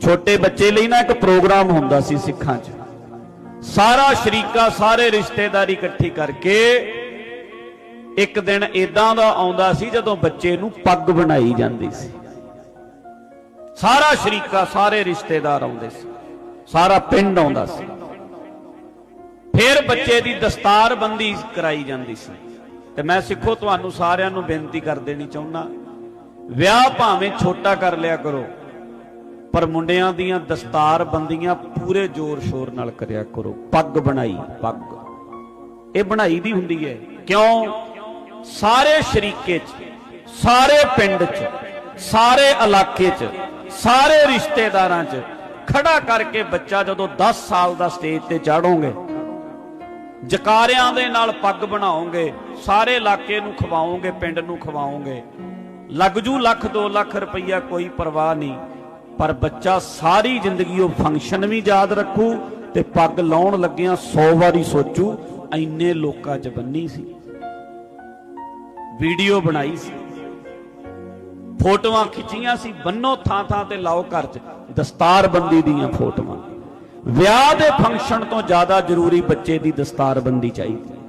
ਛੋਟੇ ਬੱਚੇ ਲਈ ਨਾ ਇੱਕ ਪ੍ਰੋਗਰਾਮ ਹੁੰਦਾ ਸੀ ਸਿੱਖਾਂ 'ਚ। ਸਾਰਾ ਸ਼ਰੀਕਾ, ਸਾਰੇ ਰਿਸ਼ਤੇਦਾਰੀ ਇਕੱਠੀ ਕਰਕੇ ਇੱਕ ਦਿਨ ਇਦਾਂ ਦਾ ਆਉਂਦਾ ਸੀ ਜਦੋਂ ਬੱਚੇ ਨੂੰ ਪੱਗ ਬਣਾਈ ਜਾਂਦੀ ਸੀ। ਸਾਰਾ ਸ਼ਰੀਕਾ, ਸਾਰੇ ਰਿਸ਼ਤੇਦਾਰ ਆਉਂਦੇ ਸੀ। ਸਾਰਾ ਪਿੰਡ ਆਉਂਦਾ ਸੀ। ਫਿਰ ਬੱਚੇ ਦੀ ਦਸਤਾਰਬੰਦੀ ਕਰਾਈ ਜਾਂਦੀ ਸੀ। ਤੇ ਮੈਂ ਸਿੱਖੋ, ਤੁਹਾਨੂੰ ਸਾਰਿਆਂ ਨੂੰ ਬੇਨਤੀ ਕਰ ਦੇਣੀ ਚਾਹੁੰਦਾ, ਵਿਆਹ ਭਾਵੇਂ ਛੋਟਾ ਕਰ ਲਿਆ ਕਰੋ। ਪਰ ਮੁੰਡਿਆਂ ਦੀਆਂ ਦਸਤਾਰ ਬੰਦੀਆਂ ਪੂਰੇ ਜ਼ੋਰ ਸ਼ੋਰ ਨਾਲ ਕਰਿਆ ਕਰੋ। ਪੱਗ ਬਣਾਈ, ਪੱਗ। ਇਹ ਬਣਾਈ ਦੀ ਹੁੰਦੀ ਹੈ। ਕਿਉਂ? ਸਾਰੇ ਸ਼ਰੀਕੇ 'ਚ, ਸਾਰੇ ਪਿੰਡ 'ਚ, ਸਾਰੇ ਇਲਾਕੇ 'ਚ, ਸਾਰੇ ਰਿਸ਼ਤੇਦਾਰਾਂ 'ਚ ਖੜਾ ਕਰਕੇ ਬੱਚਾ ਜਦੋਂ 10 ਸਾਲ ਦਾ ਸਟੇਜ ਤੇ ਚਾੜੋਗੇ ਜਕਾਰਿਆਂ ਦੇ ਨਾਲ ਪੱਗ ਬਣਾਓਗੇ, ਸਾਰੇ ਇਲਾਕੇ ਨੂੰ ਖਵਾਓਗੇ, ਪਿੰਡ ਨੂੰ ਖਵਾਓਗੇ ਲੱਗ ਜੂ ਲੱਖ 2 ਲੱਖ ਰੁਪਈਆ ਕੋਈ ਪਰਵਾਹ ਨਹੀਂ। ਪਰ ਬੱਚਾ ਸਾਰੀ ਜ਼ਿੰਦਗੀ ਉਹ ਫੰਕਸ਼ਨ ਵੀ ਯਾਦ ਰੱਖੂ ਤੇ ਪੱਗ ਲਾਉਣ ਲੱਗਿਆਂ 100 ਵਾਰੀ ਸੋਚੂ ਐਨੇ ਲੋਕਾਂ 'ਚ ਬੰਨੀ ਸੀ। ਵੀਡੀਓ ਬਣਾਈ ਸੀ। ਫੋਟੋਆਂ ਖਿੱਚੀਆਂ ਸੀ, ਬੰਨੋ ਥਾਂ ਥਾਂ ਤੇ ਲਾਓ ਘਰ 'ਚ। ਦਸਤਾਰਬੰਦੀ ਦੀਆਂ ਫੋਟੋਆਂ। ਵਿਆਹ ਦੇ ਫੰਕਸ਼ਨ ਤੋਂ ਜ਼ਿਆਦਾ ਜ਼ਰੂਰੀ ਬੱਚੇ ਦੀ ਦਸਤਾਰਬੰਦੀ ਚਾਹੀਦੀ।